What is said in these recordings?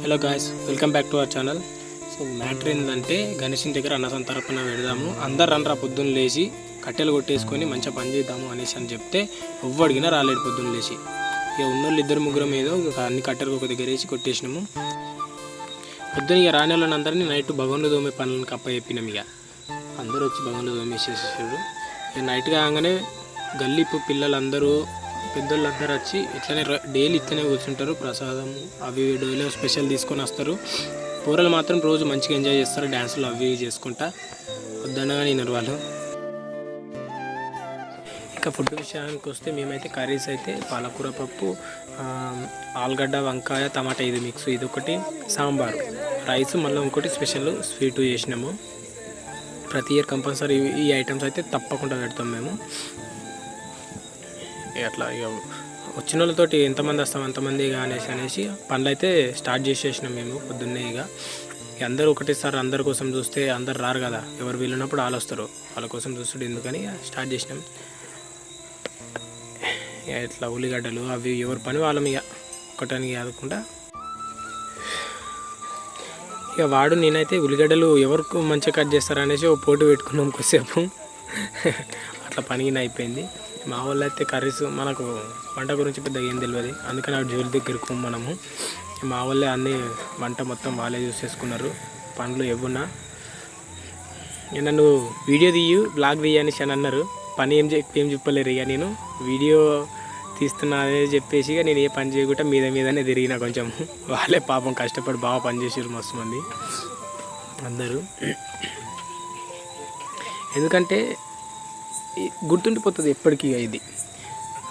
Hello guys welcome back to our channel. So matter ఏంటంటే గణేషన్ దగ్గర అన్నసం తరపున పెడదాము అందరు రన్రా పొద్దున్న లేచి కట్టెలు కొట్టేసుకొని మంచిగా పని చేద్దాము అనేసి అని చెప్తే ఎవ్వడిగినా రాలేడు పొద్దున్న లేచి. ఇక ఉన్నోళ్ళు ఇద్దరు ముగ్గురం ఏదో అన్ని కట్టెలు ఒక దగ్గర వేసి కొట్టేసినాము. పొద్దున ఇక రాని వాళ్ళని నైట్ భగవన్లు దోమే పనులను కప్ప చెప్పినాం ఇక. అందరూ వచ్చి భగవన్లు దోమేసేసారు ఇక నైట్ కాగానే గల్లీపు పిల్లలందరూ పెద్దోళ్ళందరూ వచ్చి ఇట్లనే డైలీ ఇట్లనే కూర్చుంటారు ప్రసాదం అవి డైలీ స్పెషల్ తీసుకొని వస్తారు. పూరలు మాత్రం రోజు మంచిగా ఎంజాయ్ చేస్తారు డ్యాన్సులు అవి ఇవి చేసుకుంటా. వద్దనగా వినరు వాళ్ళు. ఇంకా ఫుడ్ విషయానికి వస్తే మేమైతే కర్రీస్ అయితే పాలకూర పప్పు ఆలుగడ్డ వంకాయ టమాటా ఇది మిక్స్ ఇది ఒకటి సాంబార్. రైస్ మళ్ళీ ఇంకోటి స్పెషల్ స్వీట్ చేసినాము. ప్రతి ఇయర్ కంపల్సరీ ఈ ఐటమ్స్ అయితే తప్పకుండా పెడతాం మేము. అట్లా ఇక వచ్చిన వాళ్ళతోటి ఎంతమంది వస్తాం అంతమంది ఇక అనేసి అనేసి పనులు అయితే స్టార్ట్ చేసేసినాం మేము పొద్దున్నే ఇక ఇక అందరూ ఒకటేసారి అందరి కోసం చూస్తే అందరు రారు కదా. ఎవరు వీలున్నప్పుడు వాళ్ళు వస్తారు. వాళ్ళ కోసం చూస్తుంటే ఎందుకని ఇక స్టార్ట్ చేసినాం. ఇక ఇట్లా ఉల్లిగడ్డలు అవి ఎవరి పని వాళ్ళం ఇక ఒకటానికి కాకుండా ఇక వాడు నేనైతే ఉల్లిగడ్డలు ఎవరికి మంచిగా కట్ చేస్తారనేసి ఓ పోటీ పెట్టుకున్నాం కొద్దిసేపు. అట్లా పనిగిన అయిపోయింది. మా వాళ్ళు అయితే కర్రీస్ మనకు వంట గురించి పెద్దగా ఏం తెలియదు అందుకని ఆ జోలి దగ్గరకు మనము. మా వాళ్ళే అన్ని వంట మొత్తం వాళ్ళే చూసేసుకున్నారు పండ్లు ఎవ్వున్నా. నన్ను వీడియో తీయు బ్లాగ్ తీయ అని అన్నారు. పని ఏం చెప్పి ఏం చెప్పలేరు ఇక నేను. వీడియో తీస్తున్నా అనేది చెప్పేసి ఇక నేను ఏ పని చేయకుండా మీద మీదనే తిరిగిన కొంచెం. వాళ్ళే పాపం కష్టపడి బాగా పనిచేసారు మస్తు మంది. అందరూ. ఎందుకంటే గుర్తుండిపోతుంది ఎప్పటికీ ఇది.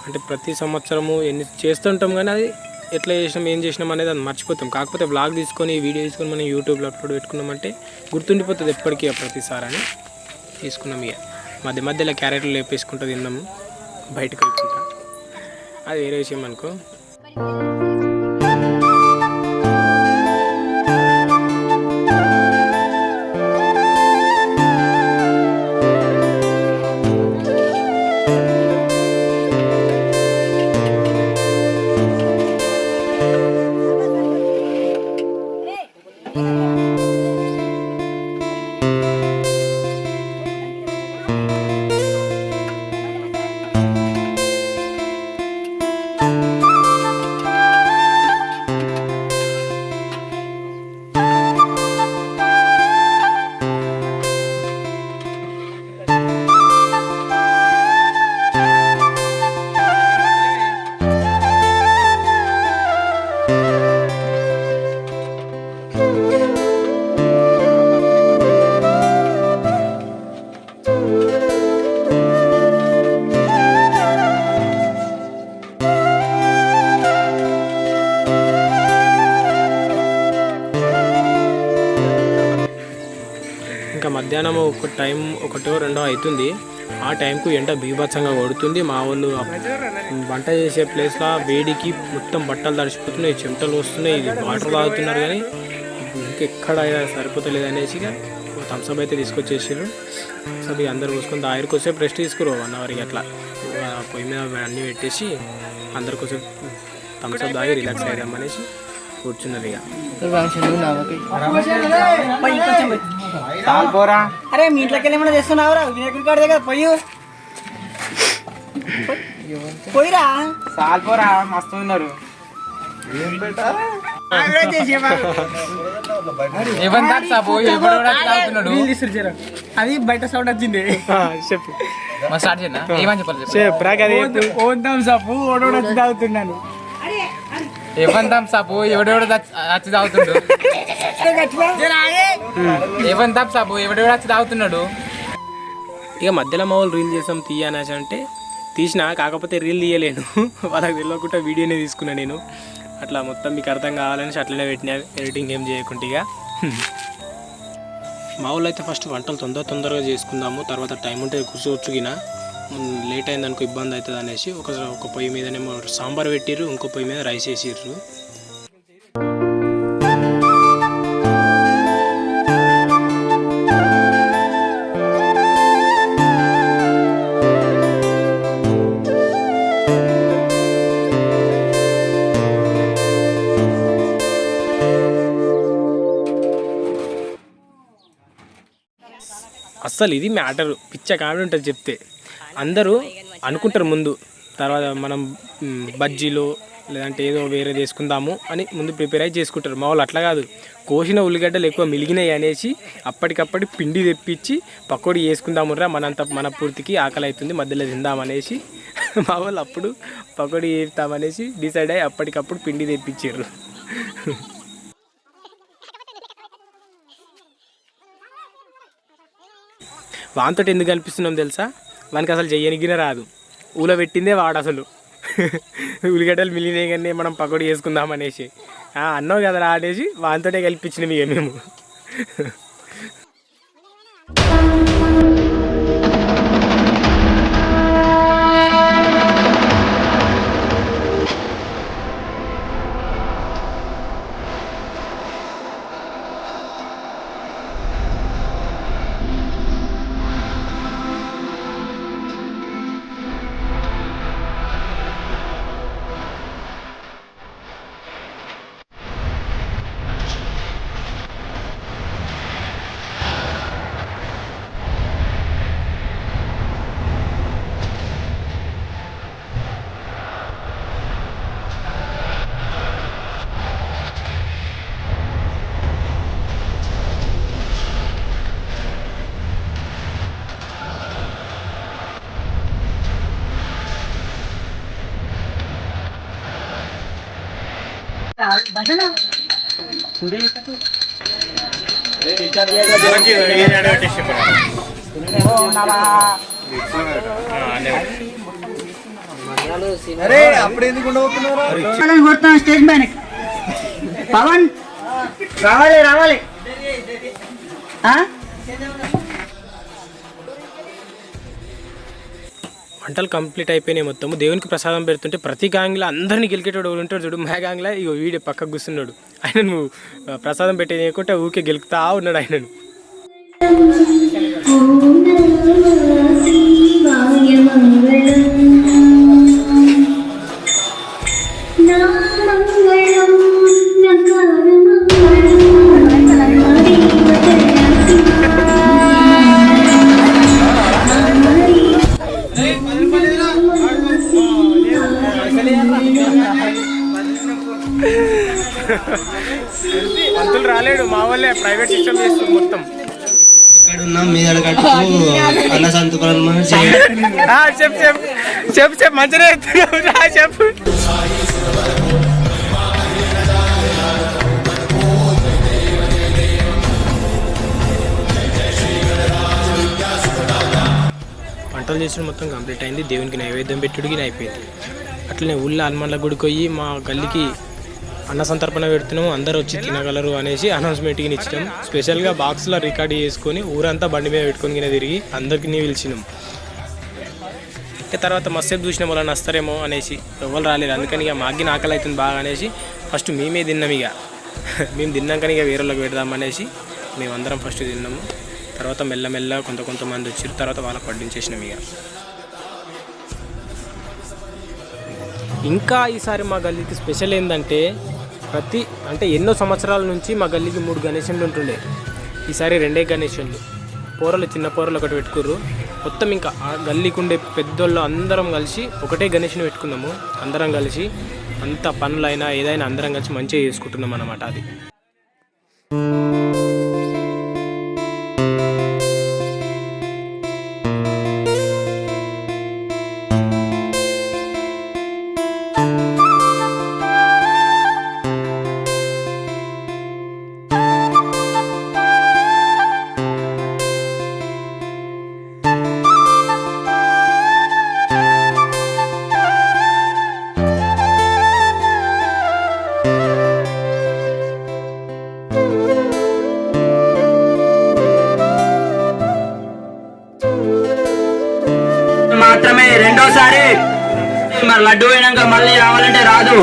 అంటే ప్రతి సంవత్సరము ఎన్ని చేస్తుంటాం కానీ అది ఎట్లా చేసినాం ఏం చేసినాం అనేది అది మర్చిపోతాం. కాకపోతే వ్లాగ్ తీసుకొని వీడియో తీసుకొని మనం యూట్యూబ్లో అప్లోడ్ పెట్టుకున్నామంటే గుర్తుండిపోతుంది ఎప్పటికీ ప్రతిసారి అని తీసుకున్నాం ఇక. మధ్య మధ్యలో క్యారెట్లు లేపేసుకుంటూ తిన్నాము బయటకు వెళ్తుంటా అది వేరే విషయం అనుకో. ఇంకా ఒక టైం ఒకటో రెండో అవుతుంది ఆ టైంకు ఎండ బీభత్సంగా కొడుతుంది. మా వాళ్ళు వంట చేసే ప్లేస్లో వేడికి మొత్తం బట్టలు తడిసిపోతున్నాయి చెమటలు వస్తున్నాయి. ఇది వాటర్ తాగుతున్నారు కానీ ఇంకెక్కడ సరిపోతలేదు అనేసి ఇక థమ్స్అప్ అయితే తీసుకొచ్చేసారు సో ఇక అందరు పోసుకొని దారికి వస్తే రెస్ట్ తీసుకురు. వన్ అవర్కి అట్లా. పొయ్యి మీద అన్నీ పెట్టేసి అందరికి వస్తే థమ్స్అప్ తాగి రిలాక్స్ అయ్యాం అనేసి కూర్చున్నారు ఇక. తాల్పోరా అరే మీ ఇంట్లోకి వెళ్ళి ఏమైనా చేస్తున్నావురా వినాయకుడి కాడ దగ్గర పోయి. పోయిరా. సాల్పోరా మస్తు ఉన్నారు. అది బయట సౌండ్ వచ్చింది. చెప్పు. ఓద్దాం ఓడోడు వచ్చి తాగుతున్నాను ఏమంతాం సాపు ఎవడెవడ వచ్చి తాగుతుండు? ఏమంతాం సాపు ఎవడెవడ వచ్చి తాగుతున్నాడు? ఇక మధ్యలో మా వాళ్ళు రీల్ చేసాం తీయ అనేసి అంటే తీసిన కాకపోతే రీల్ తీయలేను. వాళ్ళకి తెలియకుండా వీడియోనే తీసుకున్నా నేను. అట్లా మొత్తం మీకు అర్థం కావాలని అట్లనే పెట్టినా ఎడిటింగ్ ఏం చేయకుండా ఇక. మా వాళ్ళు అయితే ఫస్ట్ వంటలు తొందర తొందరగా చేసుకుందాము తర్వాత టైం ఉంటే కూర్చోవచ్చుగిన లేట్ అయింది అనుకో ఇబ్బంది అవుతుంది అనేసి ఒక ఒక పొయ్యి మీదనేమో సాంబార్ పెట్టిర్రు ఇంకో పొయ్యి మీద రైస్ వేసిర్రు. అస్సలు ఇది మ్యాటర్. పిచ్చ కామెడీ ఉంటుంది చెప్తే. అందరూ అనుకుంటారు ముందు. తర్వాత మనం బజ్జీలో లేదంటే ఏదో వేరే చేసుకుందాము అని ముందు ప్రిపేర్ అయ్యి చేసుకుంటారు. మా వాళ్ళు అట్లా కాదు. కోసిన ఉల్లిగడ్డలు ఎక్కువ మిలిగినాయి అనేసి అప్పటికప్పటి పిండి తెప్పించి పకోడీ చేసుకుందాము రా మనంత మన పూర్తికి ఆకలి అవుతుంది మధ్యలో తిందామనేసి మా వాళ్ళు అప్పుడు పకోడీ చేస్తామనేసి డిసైడ్ అయ్యి అప్పటికప్పుడు పిండి తెప్పించారు. వానితో ఎందుకు కనిపిస్తున్నాం తెలుసా? వానికి అసలు చెయ్యనిగిన రాదు. ఊలో పెట్టిందే వాడు అసలు. ఉల్లిగడ్డలు మిలిగినాయి కానీ మనం పకోడీ చేసుకుందాం అనేసి. అన్నావు కదా అనేసి వానితోటే కల్పించినాం ఇక మేము. స్టేజ్ పైన. పవన్. రావాలి రావాలి. వంటలు కంప్లీట్ అయిపోయినాయి మొత్తము దేవునికి ప్రసాదం పెడుతుంటే ప్రతి గాంగ్లో అందరిని గెలికేటోడు ఉంటాడు చూడు మా గాంగ్లో ఇగో వీడే పక్కకు కూర్చున్నాడు. ఆయన నువ్వు ప్రసాదం పెట్టేయకుంటే ఊకే గెలుకుతా ఉన్నాడు ఆయనను. పంతులు అన్న సంతుకరణ ఆ, చెప్పు చెప్పు. చెప్పు చెప్పు. మంచిగా చెప్పు. వంటలు చేసిన మొత్తం కంప్లీట్ అయింది. దేవునికి నైవేద్యం పెట్టుడికి అయిపోయింది. అట్లనే ఊళ్ళో హనుమాన్ల గుడికి పోయి మా గల్లీకి అన్న సంతర్పణ పెడుతున్నాము అందరు వచ్చి తినగలరు అనేసి అనౌన్స్మెంట్కి ఇచ్చినాం. స్పెషల్గా బాక్స్లో రికార్డ్ చేసుకొని ఊరంతా బండి మీద పెట్టుకొని తిరిగి అందరికీ పిలిచినాం. ఇక తర్వాత మస్తేపు చూసిన వాళ్ళని వస్తారేమో అనేసి. ఎవరు రాలేదు అందుకని ఇక మాకి ఆకలి అవుతుంది బాగా అనేసి ఫస్ట్ మేమే తిన్నాం ఇక. మేము తిన్నాకని ఇక వేరే వాళ్ళకి పెడదాం అనేసి మేమందరం ఫస్ట్ తిన్నాము. తర్వాత మెల్లమెల్ల కొంత కొంతమంది వచ్చారు తర్వాత వాళ్ళకి వడ్డించేసినాం ఇక. ఇంకా ఈసారి మా గల్లీకి స్పెషల్ ఏంటంటే ప్రతి అంటే ఎన్నో సంవత్సరాల నుంచి మా గల్లీకి మూడు గణేశన్లు ఉంటుండే. ఈసారి రెండే గణేశన్లు. పోరలు చిన్న పోరలు ఒకటి పెట్టుకుర్రు. మొత్తం ఇంకా ఆ గల్లీకి ఉండే పెద్దోళ్ళు అందరం కలిసి ఒకటే గణేష్ని పెట్టుకున్నాము. అందరం కలిసి అంత పనులైనా ఏదైనా అందరం కలిసి మంచిగా చేసుకుంటున్నాం అన్నమాట అది. రెండోసారి మరి లడ్డు పోయినాక మళ్ళీ రావాలంటే రాదు.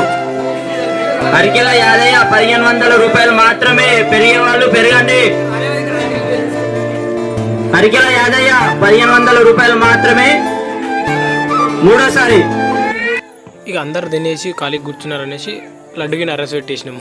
అరికెల యాదయ్య పదిహేను వందల రూపాయలు మాత్రమే. పెరిగే వాళ్ళు పెరగండి. అరికెల యాదయ్య పదిహేను వందల రూపాయలు మాత్రమే. మూడోసారి. ఇక అందరు తినేసి ఖాళీ కూర్చున్నారు అనేసి లడ్డుకి నరసి పెట్టేసినాము.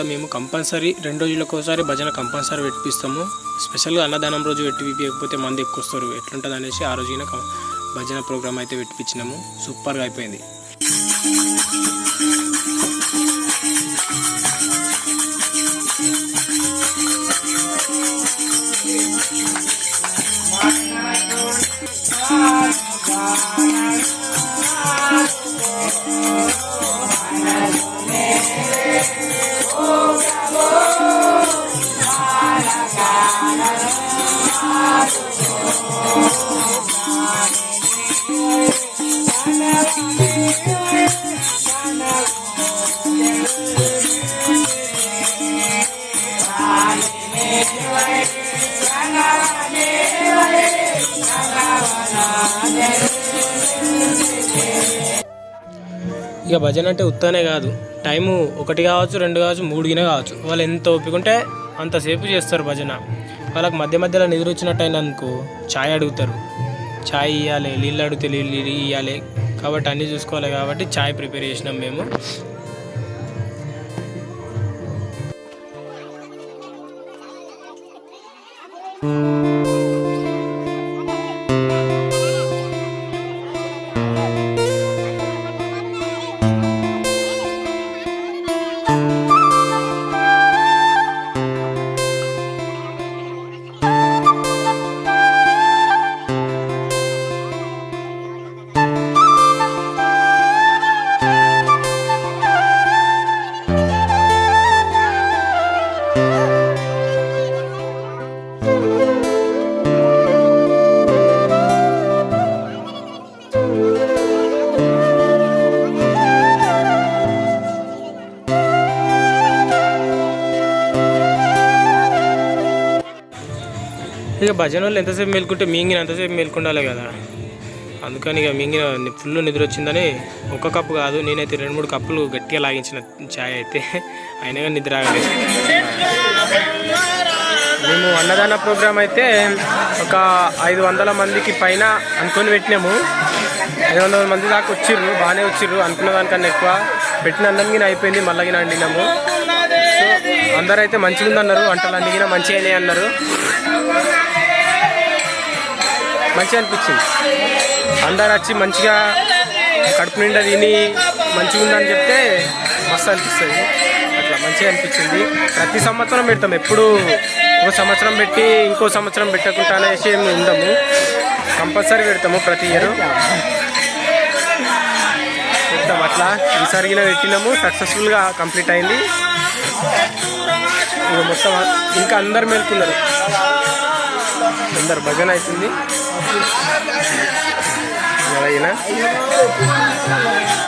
తర్వాత మేము కంపల్సరీ రెండు రోజులకు ఒకసారి భజన కంపల్సరీ పెట్టిస్తాము స్పెషల్గా అన్నదానం రోజు పెట్టిపోతే మంది ఎక్కువ వస్తారు ఎట్లుంటుంది అనేసి ఆ రోజున భజన ప్రోగ్రామ్ అయితే పెట్టిపించినాము సూపర్గా అయిపోయింది. ఇక భజన అంటే ఉత్తనే కాదు. టైము ఒకటి కావచ్చు రెండు కావచ్చు మూడు గిన కావచ్చు. వాళ్ళు ఎంత ఒప్పుకుంటే ఉంటే అంతసేపు చేస్తారు భజన. వాళ్ళకి మధ్య మధ్యలో నిద్ర వచ్చినట్టు అయినందుకు ఛాయ్ అడుగుతారు. ఛాయ్ ఇవ్వాలి నీళ్ళు అడిగితే నీళ్ళు ఇవ్వాలి కాబట్టి అన్నీ చూసుకోవాలి కాబట్టి ఛాయ్ ప్రిపేర్ చేసినాం మేము. ఇక భజన వాళ్ళు ఎంతసేపు మేల్కుంటే మింగిన ఎంతసేపు మేల్కుండాలి కదా. అందుకని ఇక మింగిన ఫుల్ నిద్ర వచ్చిందని ఒక్క కప్పు కాదు నేనైతే రెండు మూడు కప్పులు గట్టిగా లాగించిన ఛాయ్ అయితే అయినా కానీ నిద్ర ఆగలేదు. మేము అన్నదాన ప్రోగ్రామ్ అయితే ఒక ఐదు వందల మందికి పైన అనుకొని పెట్టినాము. ఐదు వందల మంది దాకా వచ్చిర్రు బాగానే వచ్చిర్రు అనుకున్న దానికన్నా ఎక్కువ. పెట్టిన అన్నం అయిపోయింది మళ్ళీ అండినాము వండినాము. సో అయితే మంచిగా ఉందన్నారు వంటలు అందిగిన మంచిగానే అన్నారు. మంచిగా అనిపించింది. అందరు వచ్చి మంచిగా కడుపు నిండా తిని మంచిగా ఉందని చెప్తే మస్తు అనిపిస్తుంది. అట్లా మంచిగా అనిపించింది. ప్రతి సంవత్సరం పెడతాం. ఎప్పుడు ఒక సంవత్సరం పెట్టి ఇంకో సంవత్సరం పెట్టకుండా అనేసి ఏమి ఉండము. కంపల్సరీ పెడతాము ప్రతి ఇయర్. పెడతాం అట్లా. ఈసారి గిన పెట్టినాము. సక్సెస్ఫుల్గా కంప్లీట్ అయింది. ఇక మొత్తం ఇంకా అందరు మేల్కున్నారు. అందరు భజన అవుతుంది. Mulai na? Ah?